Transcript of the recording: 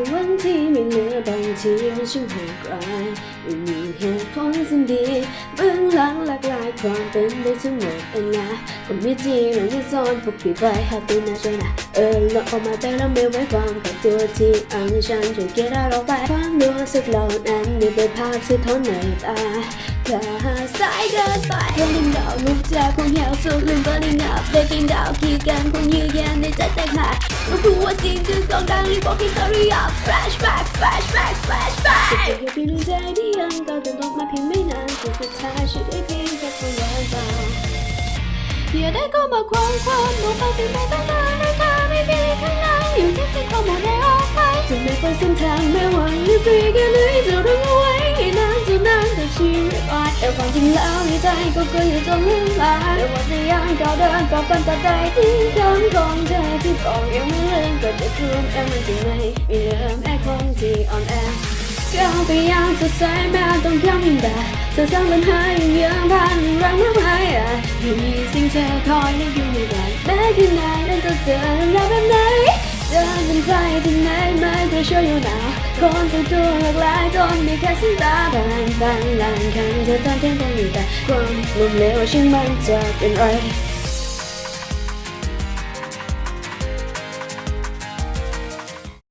ของวังที่ไม่เหลือบางทีมันช่างโหดร้ายไม่มีเหตุผลสินดีเบื้องหลังหลากหลายความเป็นไปทั้งหมดเองนะผมไม่จริงหรือไม่ซ่อนพวกพี่ไว้หากตัวน่าเชื่อนะเออลองออกมาแต่เราไม่ไว้ความกับตัวที่อังฉันช่วยเกล้าเราไปความรู้สึกเหล่านั้นมีเป็นภาพสะท้อนในตาถ้าหาสายเกินไปเรื่องดาวลูกจากคงเหี่ยวสุดลืม burning up ได้กินดาวขี้กันคงยืดแย้มในใจแตกหัก สิ่งที่ต้องดังรีบอก history up flashback flashback flashback จะเก็บอยู่ในใจที่ยังเก่าจนตกมาเพียงไม่นานจนสุดท้ายฉันได้เพียงแค่คนเดียเปล่าอย่าได้ก็มาควงความบอกไปสิ่งใดต้องมาในทางไม่มีข้างหน้าอยู่ที่สิ่งของหมดได้ออกไปจะไม่ไปเส้นทางไม่หวังหรือฟรีแค่ไหนจะรู้เอาไว้ให้นานจนนานแต่ชีวิตอ่อนแต่ความจริงแล้วในใจก็เคยอยู่จนลืมลา แต่ว่าจะยังก้าวเดินฝ่าฟันต่อใจที่คำของเธอที่บอกยังไม่ลืมก็จะคืนเองมันจึงไม่มีเรื่องแค่คนที่อ่อนแอก้าวไปยังสดใสแม้ต้องย้ำแบบเธอสร้างปัญหายังยังผ่านรังมากมายอะยังมีสิ่งเธอคอยนึกอยู่ในใจแม้แค่ไหนนั้นจะเจอเราแบบไหนเจอเป็นใครที่ไหนไม่เคย show you now คนตัวตัวหลากหลายจนมีแค่สิ่งตาบางบางหลังคันเธอตอนเที่ยงตรงอยู่แต่ ความล้ม